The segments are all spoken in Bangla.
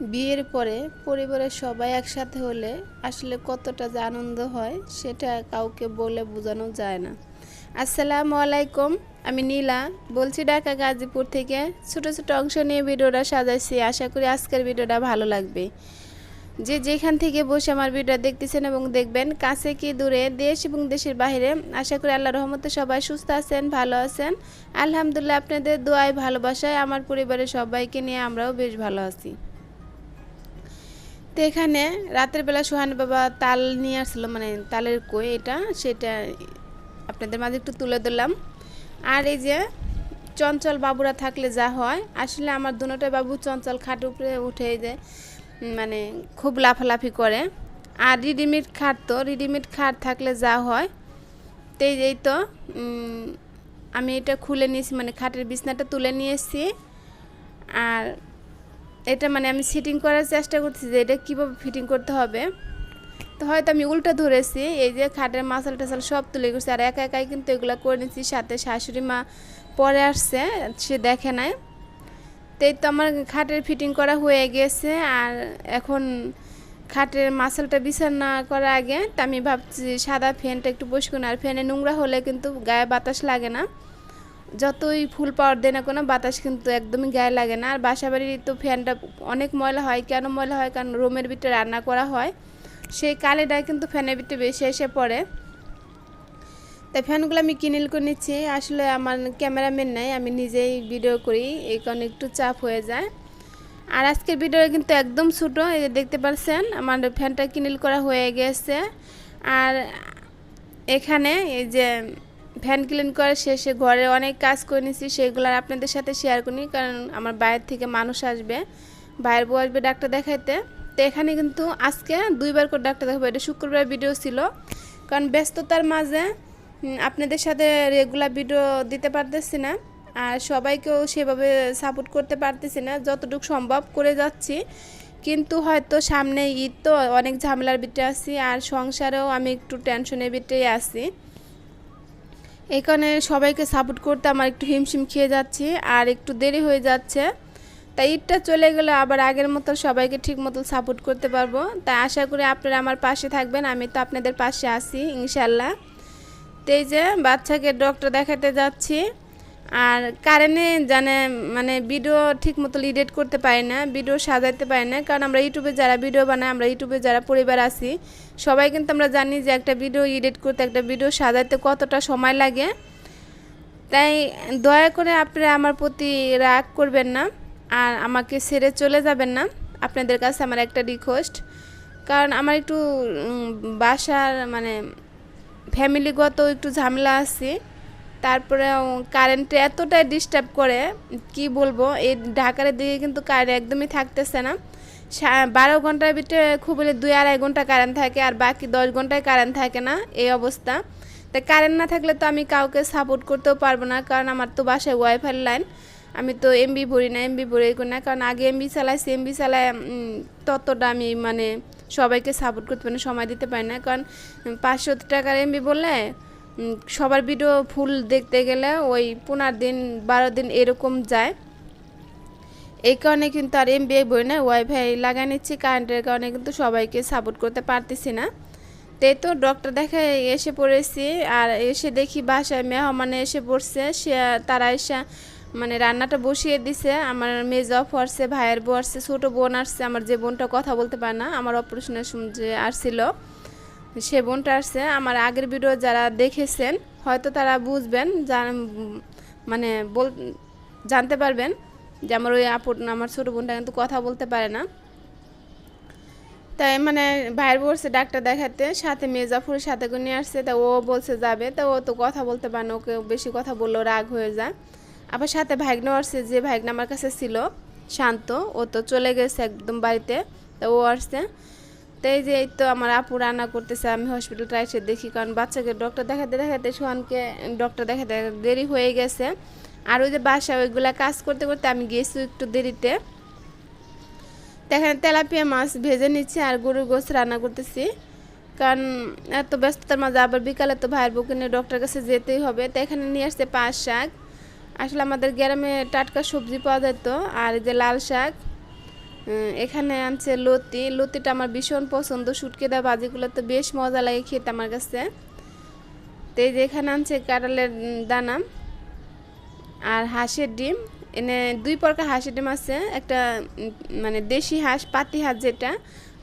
বিয়ের পরে পরিবারের সবাই একসাথে হলে আসলে কতটা যে আনন্দ হয়, সেটা কাউকে বলে বোঝানো যায় না। আসসালামু আলাইকুম, আমি নীলা। বলছি ঢাকা গাজীপুর থেকে ছোট ছোট অংশ নিয়ে ভিডিওটা সাজাইছি। আশা করি আজকের ভিডিওটা ভালো লাগবে। যে যেখান থেকে বসে আমার ভিডিও দেখতেছেন এবং দেখবেন, কাছে কি দূরে দেশ এবং দেশের বাইরে আশা করি আল্লাহ রহমতে সবাই সুস্থ আছেন, ভালো আছেন। আলহামদুলিল্লাহ, আপনাদের দোয়ায়, ভালোবাসায় আমার পরিবারের সবাইকে নিয়ে আমরাও বেশ ভালো আছি। তো এখানে রাতের বেলা সোহান বাবা তাল নিয়ে আসলো মানে তালের কই এটা, সেটা আপনাদের মাঝে একটু তুলে দিলাম আর এই যে চঞ্চল বাবুরা থাকলে যা হয়, আসলে আমার দুটোটা বাবু চঞ্চল খাট উপরে উঠে যে মানে খুব লাফালাফি করে। আর রেডিমেড খাট তো, রেডিমেড খাট থাকলে যা হয়। তো এই এই তো আমি এটা খুলে নিয়েছি মানে খাটের বিছনাটা তুলে নিয়ে এসেছি। আর এটা মানে আমি সিটিং করার চেষ্টা করছি যে এটা কীভাবে ফিটিং করতে হবে। তো হয়তো আমি উল্টো ধরেছি, এই যে খাটের মাসাল টাসাল সব তুলে গেছি, আর একা একাই কিন্তু এগুলো করে নিচ্ছি সাথে শাশুড়ি মা পরে আসছে, সে দেখে নাই। তো এই তো আমার খাটের ফিটিং করা হয়ে গেছে, আর এখন খাটের মাসালটা বিছানা করার আগে তা আমি ভাবছি সাদা ফ্যানটা একটু বসকুন আর ফ্যানে নোংরা হলে কিন্তু গায়ে বাতাস লাগে না। যতই ফুল পাওয়ার দেয় না কোনো, বাতাস কিন্তু একদমই গায়ে লাগে না। আর বাসা বাড়ির তো ফ্যানটা অনেক ময়লা হয়। কেন ময়লা হয়? কারণ রুমের ভিতরে রান্না করা হয়। সেই কালেটাই কিন্তু ফ্যানের ভিতরে বেশি এসে পড়ে। তাই ফ্যানগুলো আমি কিনিল করে নিচ্ছি। আসলে আমার ক্যামেরাম্যান নাই, আমি নিজেই ভিডিও করি। এই কারণে একটু চাপ হয়ে যায়। আর আজকের ভিডিও কিন্তু একদম ছোটো। এই যে দেখতে পাচ্ছেন, আমার ফ্যানটা কিনিল করা হয়ে গেছে। আর এখানে এই যে ফ্যান ক্লিন করার শেষে ঘরে অনেক কাজ করে নিয়েছি সেগুলো আর আপনাদের সাথে শেয়ার করি কারণ আমার বাইরের থেকে মানুষ আসবে বাইরের বউ আসবে ডাক্তার দেখাইতে। তো এখানে কিন্তু আজকে দুইবার করে ডাক্তার দেখাবো, এটা শুক্রবার ভিডিও ছিল, কারণ ব্যস্ততার মাঝে আপনাদের সাথে রেগুলার ভিডিও দিতে পারতেছি না, আর সবাইকেও সেভাবে সাপোর্ট করতে পারতেছি না, যতটুকু সম্ভব করে যাচ্ছি। কিন্তু হয়তো সামনে ঈদ, তো অনেক ঝামেলার ভিতরে আছি, আর সংসারেও আমি একটু টেনশনের ভিতরেই আছি। কারণে সবাইকে সাপোর্ট করতে আমার একটু হিমশিম খেয়ে যাচ্ছি আর একটু দেরি হয়ে যাচ্ছে। তাই ঈদটা চলে গেলে আবার আগের মতো সবাইকে ঠিক মতো সাপোর্ট করতে পারব। তাই আশা করি আপনারা আমার পাশে থাকবেন, আমি তো আপনাদের পাশে আছি ইনশাল্লাহ তো এই যে বাচ্চাকে ডক্টর দেখাতে যাচ্ছি। আর কারেন্টে জানে মানে ভিডিও ঠিক মতো এডিট করতে পারি না ভিডিও সাজাইতে পারি না, কারণ আমরা ইউটিউবে যারা ভিডিও বানাই, আমরা ইউটিউবে যারা পরিবার আছি, সবাই কিন্তু আমরা জানি যে একটা ভিডিও এডিট করতে, একটা ভিডিও সাজাইতে কতটা সময় লাগে। তাই দয়া করে আপনারা আমার প্রতি রাগ করবেন না, আর আমাকে ছেড়ে চলে যাবেন না। আপনাদের কাছে আমার একটা রিকোয়েস্ট কারণ আমার একটু বাসার মানে ফ্যামিলিগত একটু ঝামেলা আছে। তারপরে কারেন্টে এতটাই ডিস্টার্ব করে, কি বলব, এই ঢাকার দিকে কিন্তু কারেন্ট একদমই থাকতেছে না। বারো ঘণ্টার ভিতরে খুব হলে দুই আড়াই ঘণ্টা কারেন্ট থাকে আর বাকি দশ ঘন্টায় কারেন্ট থাকে না, এই অবস্থা। তাই কারেন্ট না থাকলে তো আমি কাউকে সাপোর্ট করতেও পারব না, কারণ আমার তো বাসায় ওয়াইফাই লাইন আমি তো এমবি ভরি না এমবি ভরি করি না, কারণ আগে এমবি চালাইছি এমবি চালায় ততটা আমি মানে সবাইকে সাপোর্ট করতে পারি না, সময় দিতে পারি না, কারণ পাঁচশো টাকার এমবি বললে সবার ভিডিও ফুল দেখতে গেলে ওই পনেরো দিন, বারো দিন এরকম যায়। এই কারণে কিন্তু আর এমবি বই না ওয়াইফাই লাগাই নিচ্ছি কারেন্টের কারণে কিন্তু সবাইকে সাপোর্ট করতে পারতেছি না। তো এই তো ডক্টর দেখে এসে পড়েছি, আর এসে দেখি বাসায় মেহমানে এসে পড়ছে, সে, তারা এসে মানে রান্নাটা বসিয়ে দিছে। আমার মেজ অফ আসছে, ভাইয়ের বউ আসছে, ছোটো বোন আসছে, আমার যে বোনটা কথা বলতে পারে না, আমার অপারেশনের যে আসছিল। সে বোনটা আসছে। আমার আগের ভিডিও যারা দেখেছেন, হয়তো তারা বুঝবেন মানে বল জানতে পারবেন যে আমার ওই আপু আমার ছোটো বোনটা কিন্তু কথা বলতে পারে না। তাই মানে ভাইয়ের বলছে ডাক্তার দেখাতে, সাথে মির্জাফরের সাথে করে নিয়ে আসছে। তা ও বলছে যাবে, তা ও তো কথা বলতে পারে না, ওকে বেশি কথা বললেও রাগ হয়ে যায়। আবার সাথে ভাগ্নে আসছে, যে ভাগ্নে আমার কাছে ছিল, শান্ত, ও তো চলে গেছে একদম বাড়িতে, তা ও আসছে। তো এই যে এই তো আমার আপু রান্না করতেছে, আমি হসপিটালটা এসে দেখি, কারণ বাচ্চাকে ডক্টর দেখাতে দেখাতে সোহানকে ডক্টর দেখাতে দেরি হয়ে গেছে। আর ওই যে বাসা ওইগুলা কাজ করতে করতে আমি গেছি একটু দেরিতে। এখানে তেলাপিয়া মাছ ভেজে নিচ্ছি আর গরুর গোস রান্না করতেছি। কারণ এত ব্যস্ততার মাঝে আবার বিকালে তো ভাইয়ের বুকে নিয়ে ডক্টর কাছে যেতেই হবে। তো এখানে নিয়ে আসছে পাঁচ শাক। আসলে আমাদের গ্রামে টাটকা সবজি পাওয়া যেত, আর যে লাল শাক এখানে আনছে লতি। লতিটা আমার ভীষণ পছন্দ। শুটকে দেওয়া ভাজিগুলো তো বেশ মজা লাগে খেতে আমার কাছে। তো এই যে এখানে আনছে কাঁঠালের উম, দানা আর হাঁসের ডিম। এনে দুই প্রকার হাঁসের ডিম আছে। একটা মানে দেশি হাঁস পাতি হাঁস যেটা।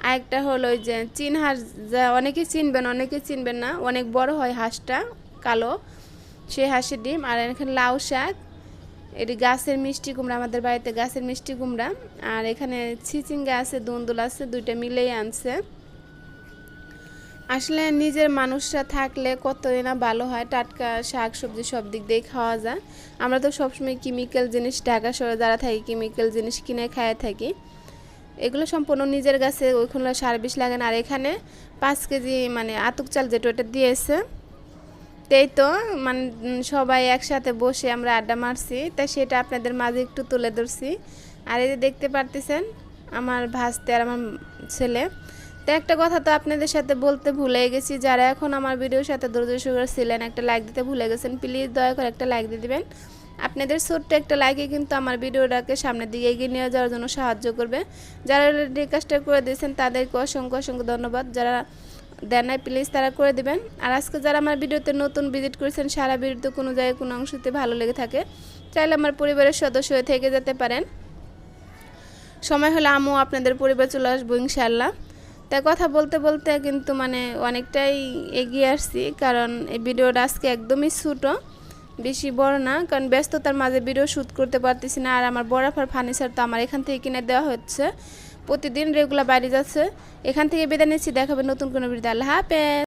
আর একটা হলো ওই যে চীন হাঁস। যা অনেকে চিনবেন অনেকে চিনবেন না। অনেক বড় হয় হাঁসটা কালো। সেই হাঁসের ডিম। আর এখানে লাউ শাক। এটি গাছের মিষ্টি কুমড়া, আমাদের বাড়িতে গাছের মিষ্টি কুমড়া। আর এখানে চিচিঙ্গা আছে, দুন্দুল আছে, দুইটা মিলেই আনছে। আসলে নিজের মানুষরা থাকলে কতই না ভালো হয়, টাটকা শাক সবজি সব দিক দিয়ে খাওয়া যায়। আমরা তো সবসময় কেমিক্যাল জিনিস, ঢাকা শহরে যারা থাকি কেমিক্যাল জিনিস কিনে খায় থাকি। এগুলো সম্পূর্ণ নিজের গাছে, ওইখানে সার লাগে না। আর এখানে পাঁচ কেজি মানে আতুক চাল যেটা ওটা দিয়েছে। তাই তো মানে সবাই একসাথে বসে আমরা আড্ডা মারছি তাই সেটা আপনাদের মাঝে একটু তুলে ধরছি। আর এই যে দেখতে পারতেছেন, আমার ভাসতে আর আমার ছেলে। তো একটা কথা তো আপনাদের সাথে বলতে ভুলে গেছি, যারা এখন আমার ভিডিওর সাথে ধৈর্য সহকারে ছিলেন একটা লাইক দিতে ভুলে গেছেন প্লিজ দয়া করে একটা লাইক দিয়ে দিবেন। আপনাদের ছোট্ট একটা লাইকে কিন্তু আমার ভিডিওটাকে সামনের দিকে এগিয়ে নিয়ে যাওয়ার জন্য সাহায্য করবে। যারা অলরেডি করে দিয়েছেন, তাদেরকে অসংখ্য অসংখ্য ধন্যবাদ। যারা দেন নাই প্লিজ তারা করে দিবেন। আর আজকে যারা আমার ভিডিওতে নতুন ভিজিট করেছেন, সারা ভিডিওতে কোনো জায়গায় কোনো অংশতে ভালো লেগে থাকে, চাইলে আমার পরিবারের সদস্য হয়ে থেকে যেতে পারেন। সময় হলে আমু আপনাদের পরিবার চলে আসব ইনশাল্লাহ তাই কথা বলতে বলতে কিন্তু মানে অনেকটাই এগিয়ে আসছি, কারণ এই ভিডিওটা আজকে একদমই ছোটো, বেশি বড় না, কারণ ব্যস্ততার মাঝে ভিডিও শ্যুট করতে পারতেছি না, আর আমার বরাফার ফার্নিচার তো আমার এখান থেকে কিনে দেওয়া হচ্ছে। প্রতিদিন রেগুলার বাইরে যাচ্ছে। এখান থেকে বেদা নিচ্ছি দেখাবে নতুন কোনো ভিডিও আল্লাহ হাফেজ।